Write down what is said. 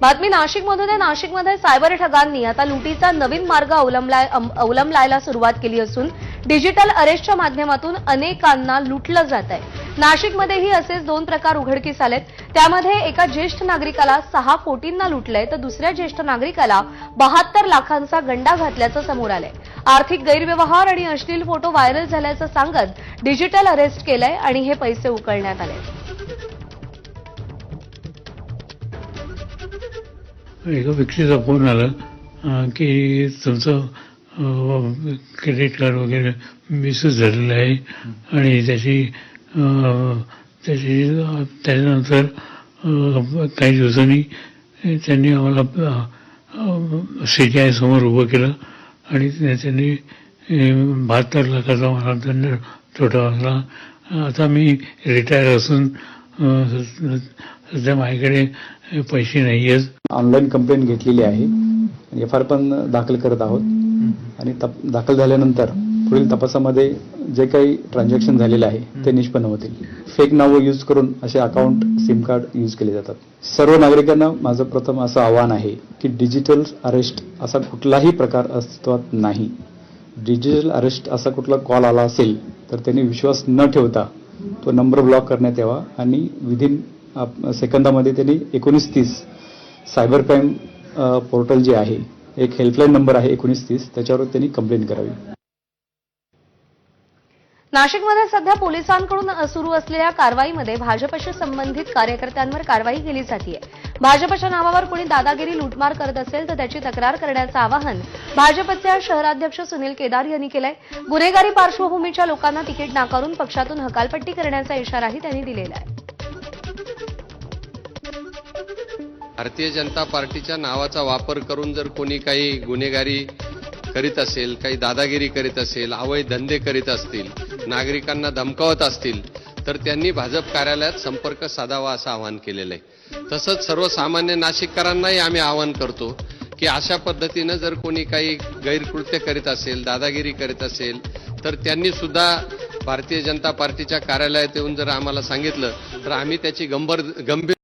बातमी नाशिकमधून आहे. नाशिकमध्ये सायबर ठगांनी आता लुटीचा नवीन मार्ग अवलंबलाय अवलंबलायला सुरुवात केली असून डिजिटल अरेस्टच्या माध्यमातून अनेकांना लुटलं जात आहे. नाशिकमध्येही असेच दोन प्रकार उघडकीस आलेत. त्यामध्ये एका ज्येष्ठ नागरिकाला सहा कोटींना लुटलंय तर दुसऱ्या ज्येष्ठ नागरिकाला बहात्तर लाखांचा गंडा घातल्याचं समोर आलंय. आर्थिक गैरव्यवहार आणि अश्लील फोटो व्हायरल झाल्याचं सांगत डिजिटल अरेस्ट केलंय आणि हे पैसे उकळण्यात आले एका व्यक्तीचा फोन आला की तुमचं क्रेडिट कार्ड वगैरे मिसयूज झालेलं आहे आणि त्याची त्याची त्याच्यानंतर काही दिवसांनी त्यांनी आम्हाला सी टी आय समोर उभं केलं आणि त्यांनी बहात्तर लाखाचा मला दंड ठोठावला आता मी रिटायर असून सध्या माझ्याकडे पैसे नाही आहेत ऑनलाईन कंप्लेंट घेतलेली आहे. एफ आर पण दाखल करत आहोत. आणि तप- दाखल झाल्यानंतर पुढील तपासामध्ये जे काही ट्रान्झॅक्शन झालेले आहे ते निष्पन्न होतील. फेक नावं यूज करून असे अकाउंट सिम कार्ड यूज केले जातात. सर्व नागरिकांना माझं प्रथम असं आव्हान आहे की डिजिटल अरेस्ट असा कुठलाही प्रकार अस्तित्वात नाही. डिजिटल अरेस्ट असा कुठला कॉल आला असेल तर त्यांनी विश्वास न ठेवता तो नंबर ब्लॉक करण्यात यावा. आणि विदिन सेकंदामध्ये त्यांनी एकोणीस तीस सायबर क्राईम पोर्टल जे आहे एक हेल्पलाईन नंबर आहे एकोणीस तीस त्याच्यावर त्यांनी कंप्लेंट करावी. नाशिकमध्ये सध्या पोलिसांकडून सुरू असलेल्या कारवाईमध्ये भाजपशी संबंधित कार्यकर्त्यांवर कारवाई केली जाते भाजपच्या नावावर कोणी दादागिरी लुटमार करत असेल तर त्याची तक्रार करण्याचं आवाहन भाजपचे शहराध्यक्ष सुनील केदार यांनी केलंय. गुन्हेगारी पार्श्वभूमीच्या लोकांना तिकीट नाकारून पक्षातून हकालपट्टी करण्याचा इशाराही त्यांनी दिलेला आहे. भारतीय जनता पार्टीच्या नावाचा वापर करून जर कोणी काही गुन्हेगारी करीत असेल काही दादागिरी करीत असेल अवैध धंदे करीत असतील नागरिकांना धमकावत असतील तर त्यांनी भाजप कार्यालयात संपर्क साधावा असं आवाहन केलेलं आहे. तसंच सर्वसामान्य नाशिककरांनाही आम्ही आवाहन करतो की अशा पद्धतीनं जर कोणी काही गैरकृत्य करीत असेल दादागिरी करीत असेल तर त्यांनी सुद्धा भारतीय जनता पार्टीच्या कार्यालयात येऊन जर आम्हाला सांगितलं तर आम्ही त्याची गंभीर गंभीर